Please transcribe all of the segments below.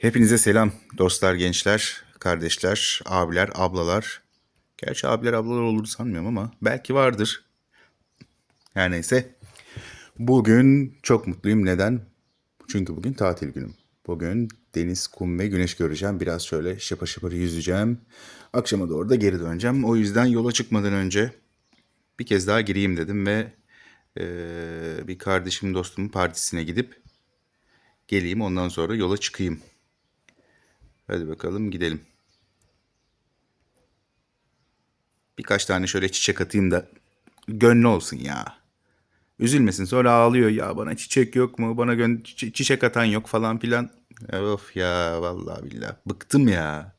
Hepinize selam dostlar, gençler, kardeşler, abiler, ablalar. Gerçi abiler, ablalar olur sanmıyorum ama belki vardır. Her neyse. Bugün çok mutluyum. Neden? Çünkü bugün tatil günüm. Bugün deniz, kum ve güneş göreceğim. Biraz şöyle şıpır şıpır yüzeceğim. Akşama doğru da geri döneceğim. O yüzden yola çıkmadan önce bir kez daha gireyim dedim ve eee, bir kardeşim dostumun partisine gidip geleyim. Ondan sonra yola çıkayım. Hadi bakalım gidelim. Birkaç tane şöyle çiçek atayım da gönlü olsun ya. Üzülmesin sonra ağlıyor ya bana çiçek yok mu bana gön çi- çiçek atan yok falan filan. Ya Of ya vallahi billahi bıktım ya.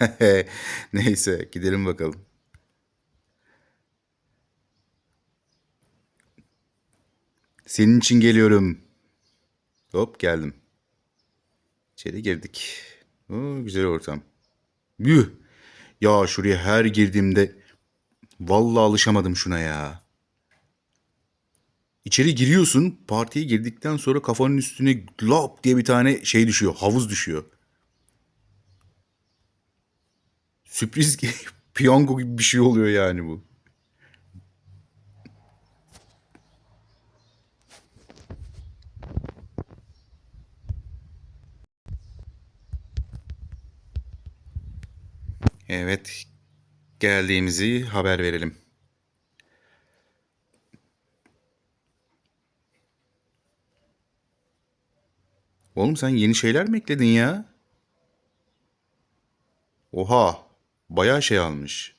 Neyse gidelim bakalım. Senin için geliyorum. Hop geldim. İçeri girdik. Oo, güzel ortam. Yuh. Ya şuraya her girdiğimde vallahi alışamadım şuna ya. İçeri giriyorsun, partiye girdikten sonra kafanın üstüne lop diye bir tane şey düşüyor, havuz düşüyor. Sürpriz piyango gibi bir şey oluyor yani bu. Evet, geldiğimizi haber verelim. Oğlum sen yeni şeyler mi ekledin ya? Oha, bayağı şey almış.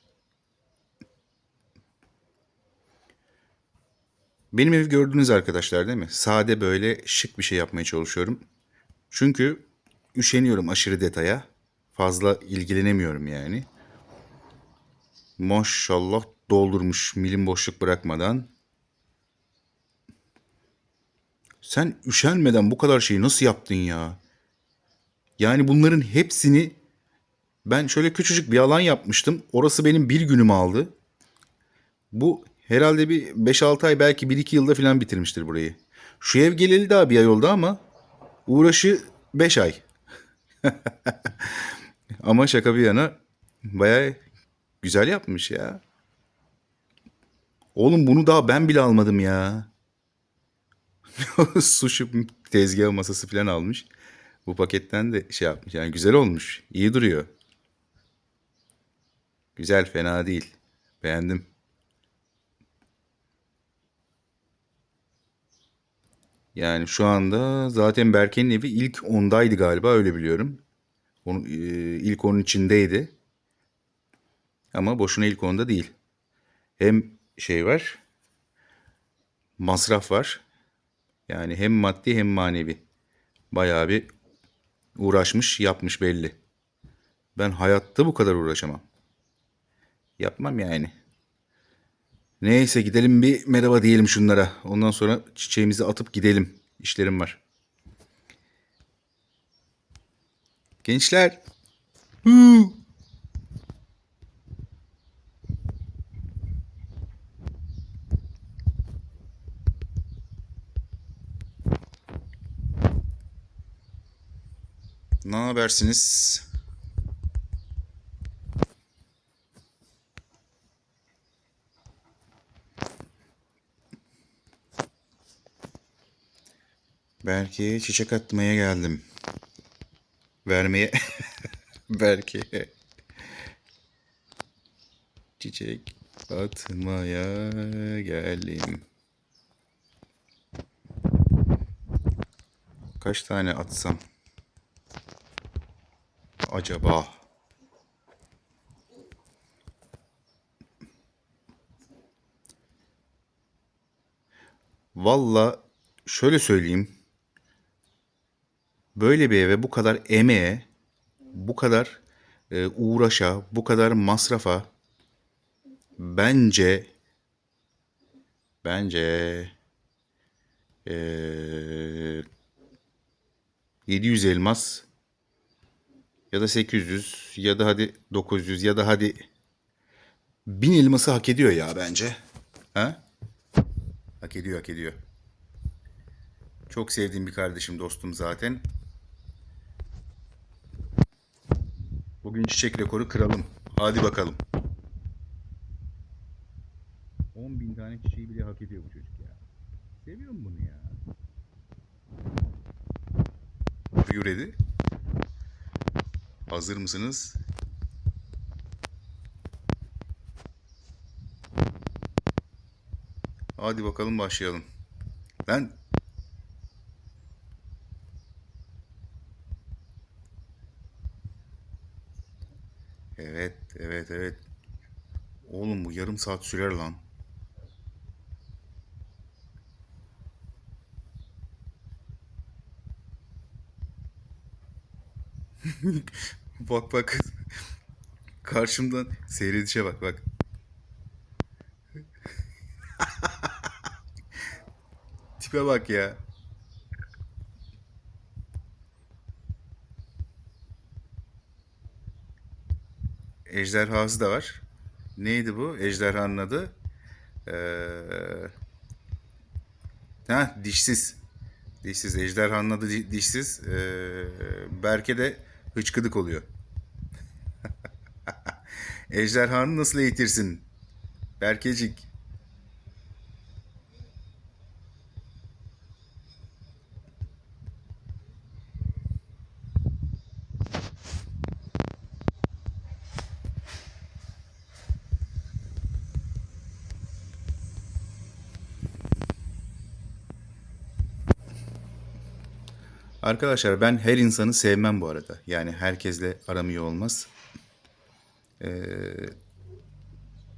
Benim evi gördünüz arkadaşlar değil mi? Sade böyle şık bir şey yapmaya çalışıyorum. Çünkü üşeniyorum aşırı detaya. Fazla ilgilenemiyorum yani. Maşallah doldurmuş milim boşluk bırakmadan. Sen üşenmeden bu kadar şeyi nasıl yaptın ya? Yani bunların hepsini ben şöyle küçücük bir alan yapmıştım. Orası benim bir günümü aldı. Bu herhalde bir 5-6 ay belki 1-2 yılda falan bitirmiştir burayı. Şu ev geleli daha bir ay oldu ama uğraşı 5 ay. Ama şaka bir yana bayağı güzel yapmış ya. Oğlum bunu daha ben bile almadım ya. Sushi tezgah masası falan almış. Bu paketten de şey yapmış. Yani güzel olmuş. İyi duruyor. Güzel, fena değil. Beğendim. Yani şu anda zaten Berke'nin evi ilk ondaydı galiba öyle biliyorum. Onun, e, ilk onun içindeydi. Ama boşuna ilk onda değil. Hem şey var, masraf var. Yani hem maddi hem manevi. Bayağı bir uğraşmış, yapmış belli. Ben hayatta bu kadar uğraşamam. Yapmam yani. Neyse gidelim bir merhaba diyelim şunlara. Ondan sonra çiçeğimizi atıp gidelim. İşlerim var. Gençler. Huu. Ne habersiniz? Belki çiçek atmaya geldim. Vermeye. Belki. Çiçek atmaya geldim. Kaç tane atsam? Acaba? Valla şöyle söyleyeyim. Böyle bir eve bu kadar emeğe, bu kadar e, uğraşa, bu kadar masrafa bence bence e, 700 elmas ya da 800 ya da hadi 900 ya da hadi 1000 elması hak ediyor ya bence. Ha? Hak ediyor, hak ediyor. Çok sevdiğim bir kardeşim, dostum zaten. Bugün çiçek rekoru kıralım. Hadi bakalım. 10 bin tane çiçeği bile hak ediyor bu çocuk ya. Seviyorum bunu ya. Ready? Hazır mısınız? Hadi bakalım başlayalım. Ben Evet, evet, evet. Oğlum bu yarım saat sürer lan. Bak bak. Karşımdan seyredişe bak bak. Tipe bak ya. Ejderhası da var. Neydi bu? Ejderhanın adı. Ee... Ha, dişsiz. Dişsiz. Ejderhanın adı di- dişsiz. Ee... Berke de hıçkıdık oluyor. Ejderhanı nasıl eğitirsin? Berkecik. Arkadaşlar ben her insanı sevmem bu arada. Yani herkesle aram iyi olmaz. Ee,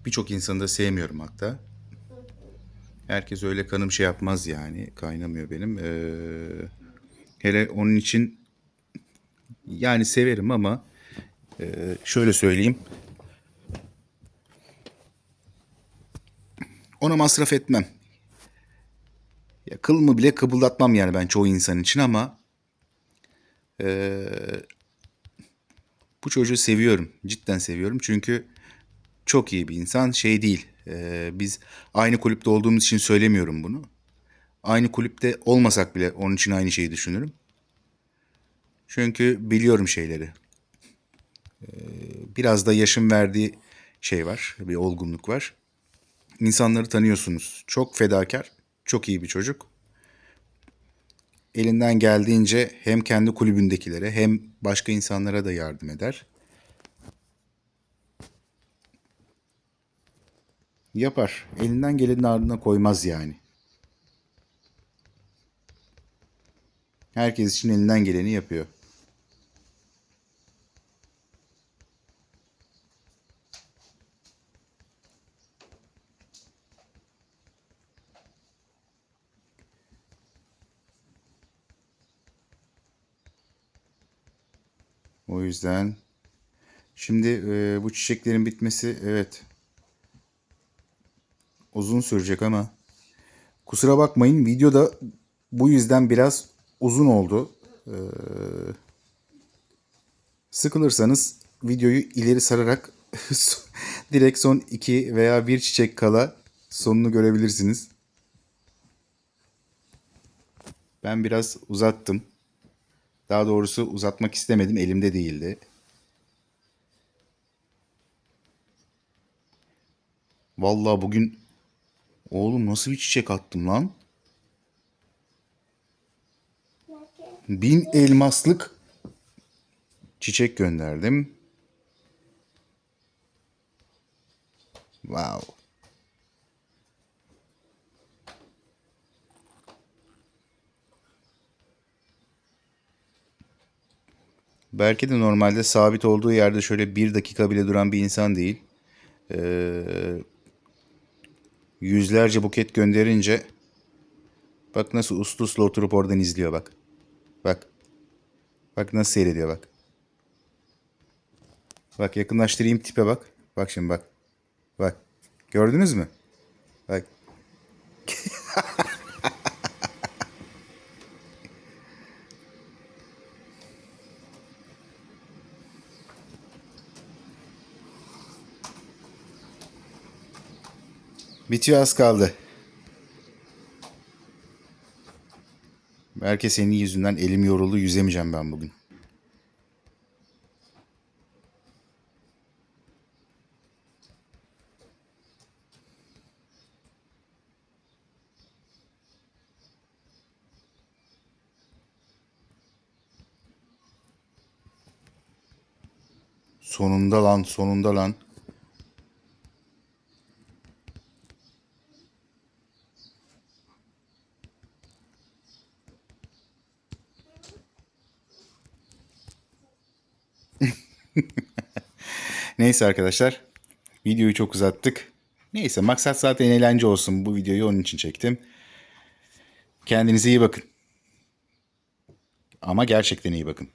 Birçok insanı da sevmiyorum hatta. Herkes öyle kanım şey yapmaz yani. Kaynamıyor benim. Ee, hele onun için yani severim ama e, şöyle söyleyeyim. Ona masraf etmem. Ya kılımı bile kıpıldatmam yani ben çoğu insan için ama e, bu çocuğu seviyorum. Cidden seviyorum. Çünkü çok iyi bir insan. Şey değil. e, biz aynı kulüpte olduğumuz için söylemiyorum bunu. Aynı kulüpte olmasak bile onun için aynı şeyi düşünürüm. Çünkü biliyorum şeyleri. E, biraz da yaşın verdiği şey var. Bir olgunluk var. İnsanları tanıyorsunuz. Çok fedakar, çok iyi bir çocuk. Elinden geldiğince hem kendi kulübündekilere hem başka insanlara da yardım eder. Yapar. Elinden gelenin ardına koymaz yani. Herkes için elinden geleni yapıyor. O yüzden şimdi e, bu çiçeklerin bitmesi evet uzun sürecek ama kusura bakmayın videoda bu yüzden biraz uzun oldu. Ee, sıkılırsanız videoyu ileri sararak direkt son iki veya bir çiçek kala sonunu görebilirsiniz. Ben biraz uzattım. Daha doğrusu uzatmak istemedim. Elimde değildi. Vallahi bugün oğlum nasıl bir çiçek attım lan? Bin elmaslık çiçek gönderdim. Wow. Belki de normalde sabit olduğu yerde şöyle bir dakika bile duran bir insan değil. Ee, yüzlerce buket gönderince bak nasıl uslu uslu oturup oradan izliyor bak. Bak. Bak nasıl seyrediyor bak. Bak yakınlaştırayım tipe bak. Bak şimdi bak. Bak. Gördünüz mü? Bak. Bitiyor az kaldı. Belki senin yüzünden elim yoruldu yüzemeyeceğim ben bugün. Sonunda lan, sonunda lan. Neyse arkadaşlar. Videoyu çok uzattık. Neyse maksat zaten eğlence olsun. Bu videoyu onun için çektim. Kendinize iyi bakın. Ama gerçekten iyi bakın.